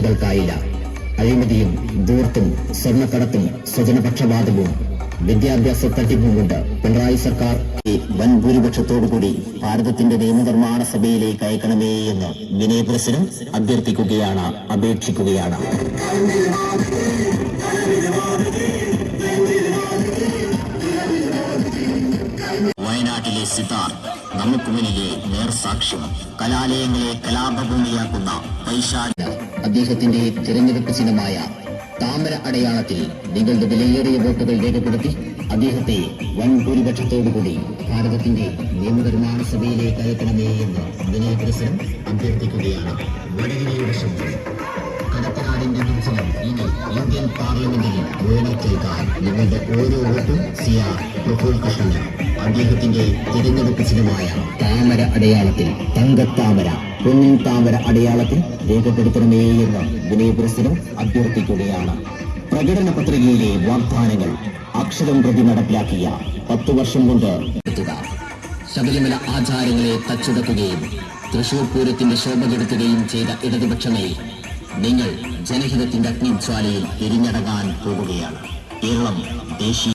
കമ്മ്യൂണിസ്റ്റുകൾക്കായില്ല അഴിമതിയും ദൂർത്തും സ്വർണക്കടത്തും സ്വജനപക്ഷപാതവും വിദ്യാഭ്യാസ തട്ടിപ്പും കൊണ്ട് പിണറായി സർക്കാർ വൻ ഭൂരിപക്ഷത്തോടുകൂടി ഭാരതത്തിന്റെ നിയമനിർമ്മാണ സഭയിലേക്ക് അയക്കണമേ എന്ന് വിനയപുരസരം അഭ്യർത്ഥിക്കുകയാണ് അപേക്ഷിക്കുകയാണ്. വയനാട്ടിലെ സിതാർ നമുക്ക് മുന്നിലെ നേർസാക്ഷ്യം കലാലയങ്ങളെ കലാപഭൂമിയാക്കുന്ന പൈശാച അദ്ദേഹത്തിന്റെ തിരഞ്ഞെടുപ്പ് ചിഹ്നമായ താമര അടയാളത്തിൽ നിങ്ങളുടെ വിലയേറിയ വോട്ടുകൾ രേഖപ്പെടുത്തി അദ്ദേഹത്തെ വൻ ഭൂരിപക്ഷത്തോടുകൂടി ഭാരതത്തിന്റെ നിയമനിർമ്മാണ സഭയിലേക്ക് അയക്കണമേ എന്ന് വിനയ പ്രസരം അഭ്യർത്ഥിക്കുകയാണ്. വടകരയുടെ ശബ്ദം. കടത്തനാടിന്റെ ദർശനം ഇനി ഇന്ത്യൻ പാർലമെന്റിൽ വേണത്തേക്കാൻ നിങ്ങളുടെ ഓരോ വോട്ടും സിയാർ പ്രഫുൽ കൃഷ്ണന് അദ്ദേഹത്തിന്റെ തിരഞ്ഞെടുപ്പ് ചിഹ്നമായ താമര അടയാളത്തിൽ തങ്കത്താമര. പൊന്നിൻ താമര അടയാളത്തിൽ രേഖപ്പെടുത്തണമേ എന്ന് വിനയപുരസ്സരം അഭ്യർത്ഥിക്കുകയാണ്. പ്രകടന പത്രികയിലെ വാഗ്ദാനങ്ങൾ അക്ഷരം പ്രതി നടപ്പിലാക്കിയ പത്തു വർഷം കൊണ്ട് ശബരിമല ആചാരങ്ങളെ തച്ചുടക്കുകയും തൃശൂർ പൂരത്തിന്റെ ശോഭ കെടുത്തുകയും ചെയ്ത ഇടതുപക്ഷമേ നിങ്ങൾ ജനഹിതത്തിന്റെ അഗ്നിജ്വാലയിൽ എരിഞ്ഞടങ്ങാൻ പോകുകയാണ്. കേരളം ദേശീയ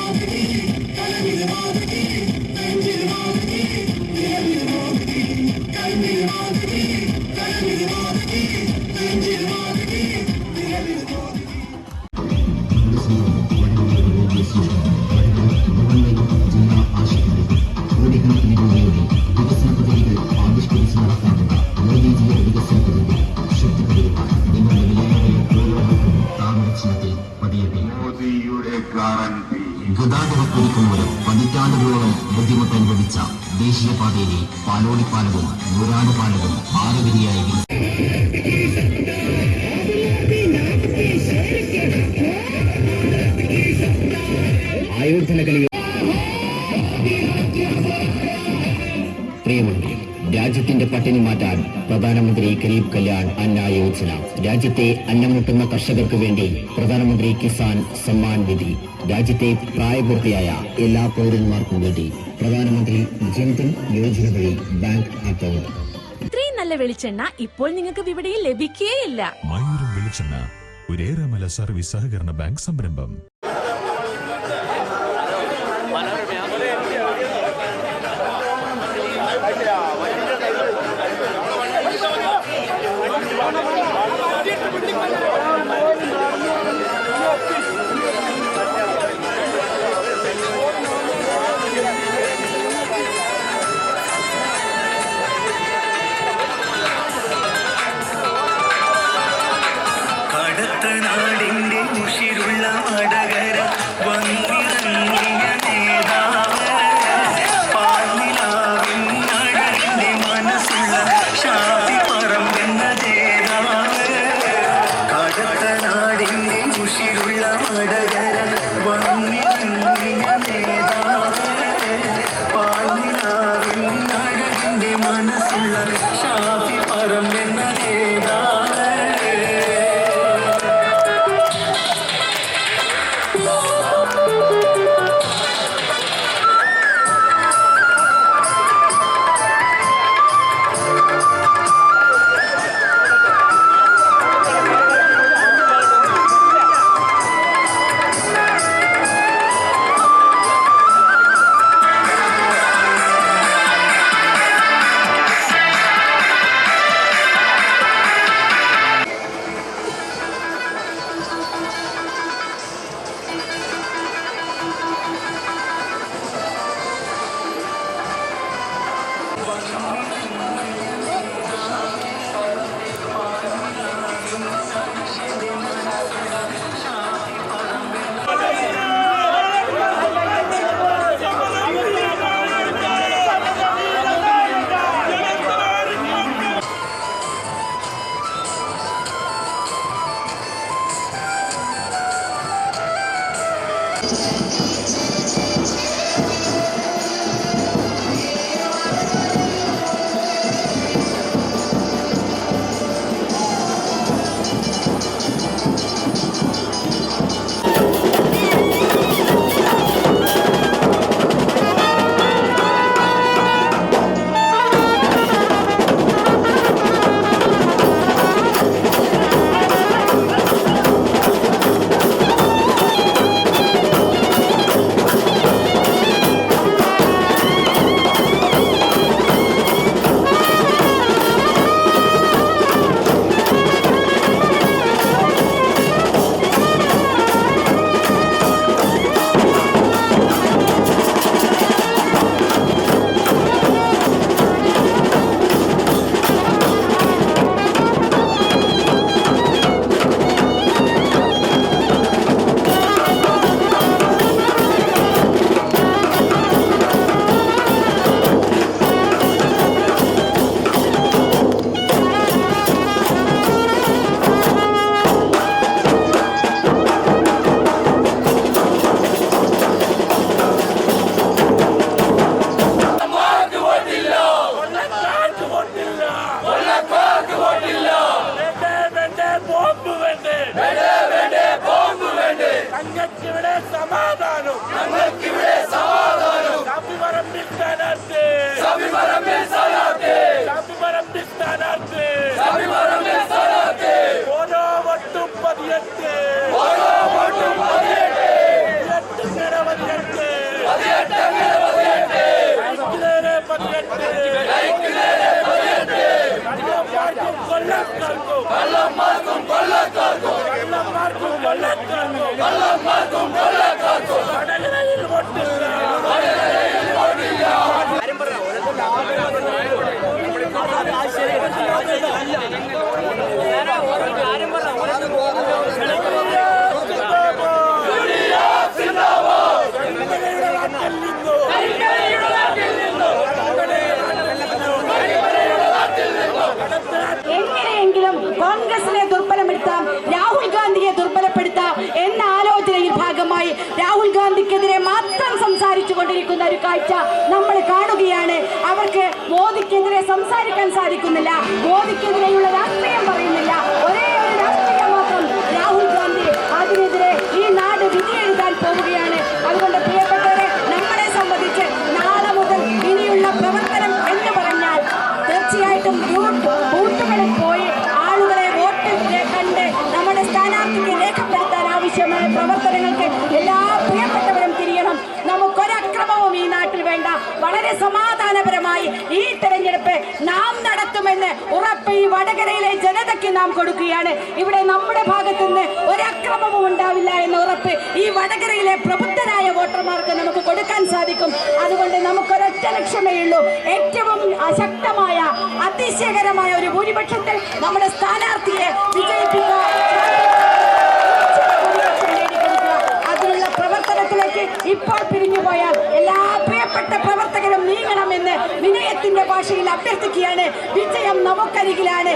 ഗതാഗതക്കുരുക്ക് മൂലം പതിറ്റാണ്ടുകളോളം ബുദ്ധിമുട്ട് അനുഭവിച്ച ദേശീയപാതയിലെ പാലോളി പാലവും ആരവിരിയായി പാലവും രാജ്യത്തിന്റെ പട്ടിണി മാറ്റാൻ പ്രധാനമന്ത്രി ഗരീബ് കല്യാൺ അന്ന യോജന രാജ്യത്തെ അന്നമുട്ടുന്ന കർഷകർക്ക് വേണ്ടി പ്രധാനമന്ത്രി കിസാൻ സമ്മാൻ നിധി. രാജ്യത്തെ പ്രായപൂർത്തിയായ എല്ലാ പൗരന്മാർക്കും വേണ്ടി പ്രധാനമന്ത്രി ജൻധൻ യോജന വഴി ബാങ്ക് അക്കൗണ്ട്. ഇത്രയും നല്ല വെളിച്ചെണ്ണ ഇപ്പോൾ നിങ്ങൾക്ക് വിപണിയിൽ ലഭിക്കുകയില്ല മയൂരം വെളിച്ചെണ്ണ ഒരേറെമല സർവീസ് സഹകരണ ബാങ്ക് സംരംഭം. കടത്തനാടിന്റെ എങ്ങനെയെങ്കിലും കോൺഗ്രസിനെ ദുർബലപ്പെടുത്താം രാഹുൽ ഗാന്ധിയെ ദുർബലപ്പെടുത്താം എന്ന ആലോചനയിൽ ഭാഗമായി രാഹുൽ ഗാന്ധിക്കെതിരെ മാത്രം സംസാരിച്ചു കൊണ്ടിരിക്കുന്ന ഒരു കാഴ്ച നമ്മൾ കാണുകയാണ്. അവർക്ക് മോദിക്കെതിരെ സംസാരിക്കാൻ സാധിക്കുന്നില്ല. മോദിക്കെതിരെയുള്ള രാഷ്ട്രീയം പറയുന്നില്ല. ഒരേ ഒരു രാഷ്ട്രീയം മാത്രം രാഹുൽ ഗാന്ധി അതിനെതിരെ ഈ നാട് വിധി എഴുതാൻ പോവുകയാണ്. അതുകൊണ്ട് പ്രിയപ്പെട്ടവരെ നമ്മളെ സംബന്ധിച്ച് നാളെ മുതൽ ഇനിയുള്ള പ്രവർത്തനം എന്ന് പറഞ്ഞാൽ തീർച്ചയായിട്ടും ബൂത്ത് ബൂത്തുകളിൽ പോയി ആളുകളെ വോട്ട് കണ്ട് നമ്മുടെ സ്ഥാനാർത്ഥിക്ക് രേഖപ്പെടുത്താൻ ആവശ്യമായ പ്രവർത്തനങ്ങൾക്ക് എല്ലാ പ്രിയപ്പെട്ടവരും തിരിയണം നമുക്കൊരക്രമവും ഈ നാട്ടിൽ വേണ്ട. വളരെ സമാധാനപരമായി ഈ തെരഞ്ഞെടുപ്പ് നാം നടത്തുമെന്ന് ഉറപ്പ് ഈ വടകരയിലെ ജനതയ്ക്ക് നാം കൊടുക്കുകയാണ്. ഇവിടെ നമ്മുടെ ഭാഗത്തു നിന്ന് ഒരക്രമവും ഉണ്ടാവില്ല എന്ന ഉറപ്പ് ഈ വടകരയിലെ പ്രബുദ്ധരായ വോട്ടർമാർക്ക് നമുക്ക് കൊടുക്കാൻ സാധിക്കും. അതുകൊണ്ട് നമുക്കൊരൊറ്റ ലക്ഷ്യമേ ഉള്ളൂ. ഏറ്റവും അശക്തമായ അതിശയകരമായ ഒരു ഭൂരിപക്ഷത്തിൽ നമ്മുടെ സ്ഥാനാർത്ഥിയെ വിജയിപ്പിക്കുക. ഇപ്പോൾ പിരിഞ്ഞു പോയാൽ എല്ലാ പ്രവർത്തകരും വിനയത്തിന്റെ ഭാഷയിൽ അഭ്യർത്ഥിക്കുകയാണ്. വിജയം നമുക്കരികിലാണ്.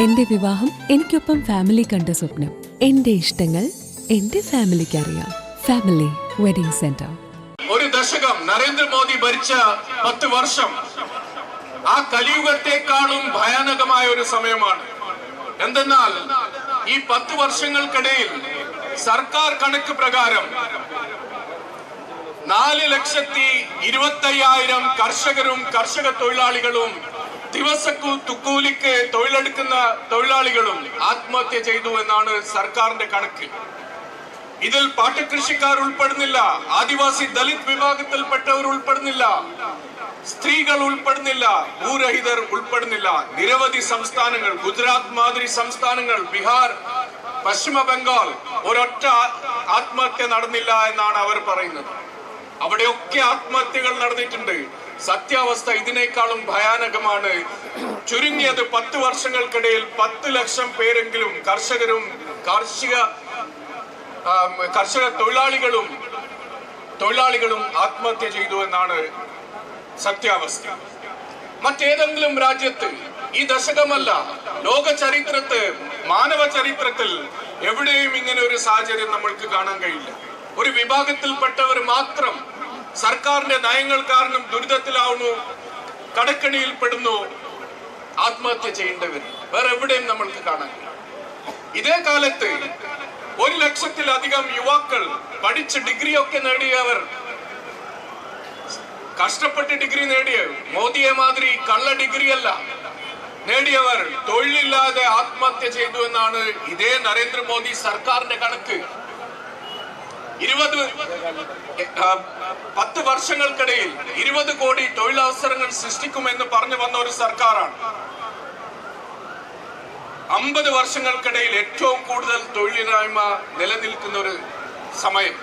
എന്റെ വിവാഹം എനിക്കൊപ്പം ഫാമിലി കണ്ട സ്വപ്നം. എന്റെ ഇഷ്ടങ്ങൾ എന്റെ ഫാമിലിക്ക് അറിയാം. ഫാമിലി വെഡിംഗ് സെന്റർ ഒരു ദശകം നരേന്ദ്രമോദി ഭരിച്ച പത്ത് വർഷം. ആ കലിയുഗത്തെക്കാളും ഭയാനകമായ ഒരു സമയമാണ്. എന്തെന്നാൽ ഈ പത്ത് വർഷങ്ങൾക്കിടയിൽ സർക്കാർ കണക്ക് പ്രകാരം നാല് ലക്ഷത്തി ഇരുപത്തയ്യായിരം കർഷകരും കർഷക തൊഴിലാളികളും ദിവസക്കു തുക്കൂലിക്ക് തൊഴിലെടുക്കുന്ന തൊഴിലാളികളും ആത്മഹത്യ ചെയ്തു എന്നാണ് സർക്കാരിന്റെ കണക്ക്. ഇതിൽ പാട്ടകൃഷിക്കാർ ഉൾപ്പെടുന്നില്ല ആദിവാസി ദലിത് വിഭാഗത്തിൽപ്പെട്ടവർ ഉൾപ്പെടുന്നില്ല സ്ത്രീകൾ ഉൾപ്പെടുന്നില്ല ഭൂരഹിതർ ഉൾപ്പെടുന്നില്ല. നിരവധി സംസ്ഥാനങ്ങൾ ഗുജറാത്ത് മാതിരി സംസ്ഥാനങ്ങൾ ബീഹാർ പശ്ചിമ ബംഗാൾ ഒരൊറ്റ ആത്മഹത്യ നടന്നില്ല എന്നാണ് അവർ പറയുന്നത്. അവിടെയൊക്കെ ആത്മഹത്യകൾ നടന്നിട്ടുണ്ട്. സത്യാവസ്ഥ ഇതിനേക്കാളും ഭയാനകമാണ്. ചുരുങ്ങിയത് പത്ത് വർഷങ്ങൾക്കിടയിൽ പത്ത് ലക്ഷം പേരെങ്കിലും കർഷകരും കാർഷിക കർഷക തൊഴിലാളികളും തൊഴിലാളികളും ആത്മഹത്യ ചെയ്തു എന്നാണ് സത്യാവസ്ഥ. മറ്റേതെങ്കിലും രാജ്യത്ത് ഈ ദശകമല്ല ലോക ചരിത്രത്തെ മാനവ ചരിത്രത്തിൽ എവിടെയും ഇങ്ങനെ ഒരു സാഹചര്യം നമ്മൾക്ക് കാണാൻ കഴിയില്ല. ഒരു വിഭാഗത്തിൽപ്പെട്ടവർ മാത്രം സർക്കാരിന്റെ നയങ്ങൾ കാരണം ദുരിതത്തിലാവുന്നു കടക്കണിയിൽപ്പെടുന്നു ആത്മഹത്യ ചെയ്യേണ്ടവർ വേറെ എവിടെയും നമ്മൾക്ക് കാണാൻ ഇതേ കാലത്ത് ഒരു ലക്ഷത്തിലധികം യുവാക്കൾ പഠിച്ച് ഡിഗ്രി ഒക്കെ നേടിയവർ കഷ്ടപ്പെട്ട് ഡിഗ്രി നേടിയ മോദിയെ മാതിരി കള്ള ഡിഗ്രി അല്ല നേടിയവർ തൊഴിലില്ലാതെ ആത്മഹത്യ ചെയ്തു എന്നാണ് ഇതേ നരേന്ദ്രമോദി സർക്കാരിന്റെ കണക്ക്. ഇരുപത് പത്ത് വർഷങ്ങൾക്കിടയിൽ ഇരുപത് കോടി തൊഴിലവസരങ്ങൾ സൃഷ്ടിക്കുമെന്ന് പറഞ്ഞു വന്ന ഒരു സർക്കാരാണ്. അമ്പത് വർഷങ്ങൾക്കിടയിൽ ഏറ്റവും കൂടുതൽ തൊഴിലില്ലായ്മ നിലനിൽക്കുന്ന ഒരു സമയം.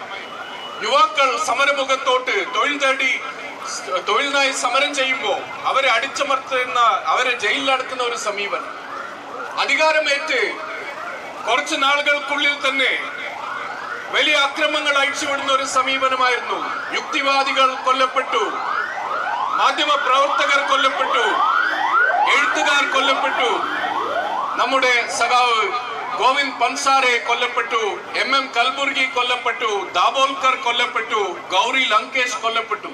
യുവാക്കൾ സമരമുഖത്തോട്ട് തൊഴിൽ തേടി തൊഴിലിനായി സമരം ചെയ്യുമ്പോൾ അവരെ അടിച്ചമർത്തുന്ന അവരെ ജയിലിലടക്കുന്ന ഒരു സമീപനം. അധികാരമേറ്റ് കുറച്ച് നാളുകൾക്കുള്ളിൽ തന്നെ വലിയ അക്രമങ്ങൾ അഴിച്ചുവിടുന്ന ഒരു സമീപനമായിരുന്നു. യുക്തിവാദികൾ കൊല്ലപ്പെട്ടു. മാധ്യമ പ്രവർത്തകർ കൊല്ലപ്പെട്ടു. എഴുത്തുകാർ കൊല്ലപ്പെട്ടു. നമ്മുടെ സഖാവ് ഗോവിന്ദ് പൻസാരെ കൊല്ലപ്പെട്ടു. എം എം കൽബുർഗി കൊല്ലപ്പെട്ടു. ദാബോൽക്കർ കൊല്ലപ്പെട്ടു. ഗൗരി ലങ്കേഷ് കൊല്ലപ്പെട്ടു.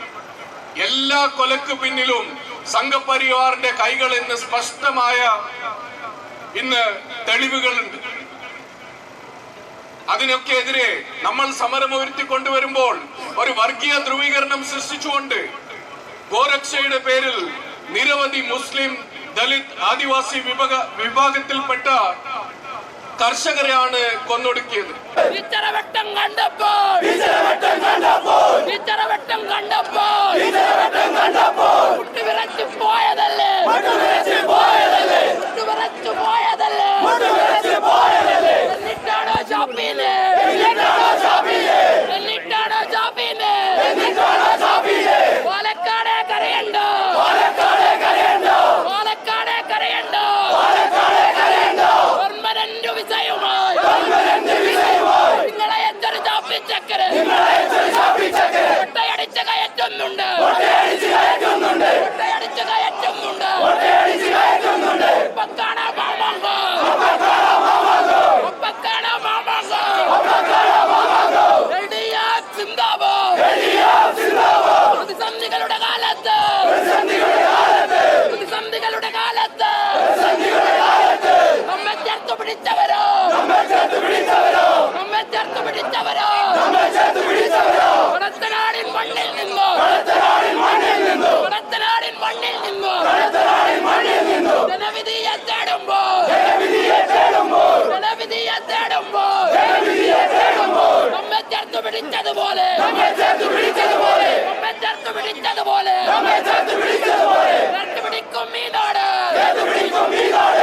എല്ലാ കൊലക്ക് പിന്നിലും സംഘപരിവാറിന്റെ കൈകൾ എന്ന് സ്പഷ്ടമായ ഇന്ന് തെളിവുകളുണ്ട്. അതിനൊക്കെ എതിരെ നമ്മൾ സമരം ഉയർത്തിക്കൊണ്ടുവരുമ്പോൾ ഒരു വർഗീയ ധ്രുവീകരണം സൃഷ്ടിച്ചുകൊണ്ട് ഗോരക്ഷയുടെ പേരിൽ നിരവധി മുസ്ലിം ദലിത് ആദിവാസി വിഭാഗ വിഭാഗത്തിൽപ്പെട്ട കർഷകരെയാണ് കൊന്നൊടുക്കിയത്. ഇത്തരവട്ടം കണ്ടപ്പോൾ ഇത്തരവട്ടം കണ്ടപ്പോൾ ഇത്തരവട്ടം കണ്ടപ്പോൾ ഇത്തരവട്ടം കണ്ടപ്പോൾ. വിറച്ചു പിടിച്ചതുപോലെ. നമ്മെ ചേർത്ത് പിടിച്ചതുപോലെ. നമ്മെ ചേർത്ത് പിടിച്ചതുപോലെ. നമ്മെ ചേർത്ത് പിടിച്ചതുപോലെ. ചേർത്ത് പിടിക്കും ഈ നാട്. ചേർത്ത് പിടിക്കും ഈ നാട്.